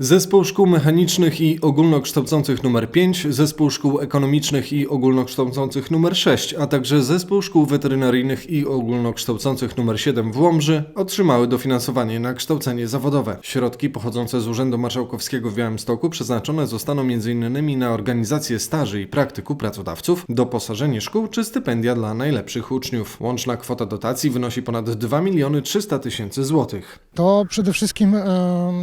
Zespół Szkół Mechanicznych i Ogólnokształcących nr 5, Zespół Szkół Ekonomicznych i Ogólnokształcących nr 6, a także Zespół Szkół Weterynaryjnych i Ogólnokształcących nr 7 w Łomży otrzymały dofinansowanie na kształcenie zawodowe. Środki pochodzące z Urzędu Marszałkowskiego w Białymstoku przeznaczone zostaną m.in. na organizację staży i praktyk u pracodawców, doposażenie szkół czy stypendia dla najlepszych uczniów. Łączna kwota dotacji wynosi ponad 2 miliony 300 tysięcy złotych. To przede wszystkim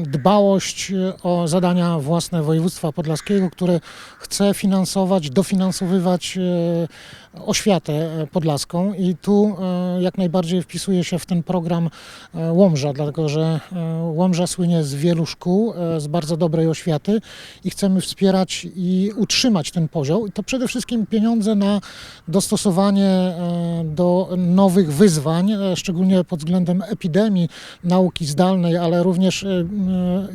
dbałość o zadania własne województwa podlaskiego, które chce finansować, dofinansowywać e, oświatę e, podlaską i tu e, jak najbardziej wpisuje się w ten program Łomża, dlatego że Łomża słynie z wielu szkół, z bardzo dobrej oświaty i chcemy wspierać i utrzymać ten poziom. I to przede wszystkim pieniądze na dostosowanie do nowych wyzwań, szczególnie pod względem epidemii, nauki zdalnej, ale również m,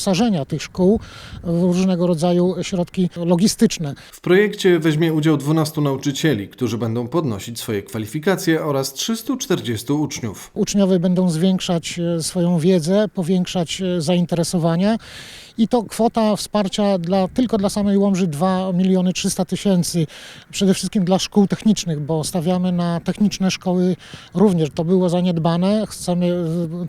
wyposażenia tych szkół w różnego rodzaju środki logistyczne. W projekcie weźmie udział 12 nauczycieli, którzy będą podnosić swoje kwalifikacje oraz 340 uczniów. Uczniowie będą zwiększać e, swoją wiedzę, powiększać e, zainteresowania i to kwota wsparcia dla, tylko dla samej Łomży 2 miliony 300 tysięcy, przede wszystkim dla szkół technicznych, bo stawiamy na techniczne szkoły również. To było zaniedbane, chcemy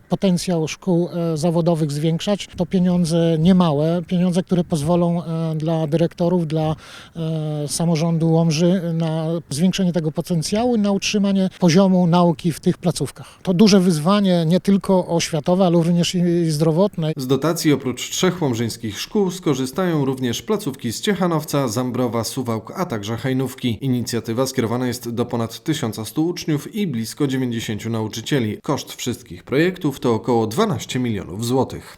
potencjał szkół e, zawodowych zwiększać. To pieniądze niemałe, pieniądze, które pozwolą e, dla dyrektorów, dla e, samorządu Łomży na zwiększenie tego potencjału i na utrzymanie poziomu nauki w tych placówkach. To duże wyzwanie nie tylko oświatowe, ale również i zdrowotne. Z dotacji oprócz trzech łomżyńskich szkół skorzystają również placówki z Ciechanowca, Zambrowa, Suwałk, a także Hajnówki. Inicjatywa skierowana jest do ponad 1100 uczniów i blisko 90 nauczycieli. Koszt wszystkich projektów to około 12 milionów złotych.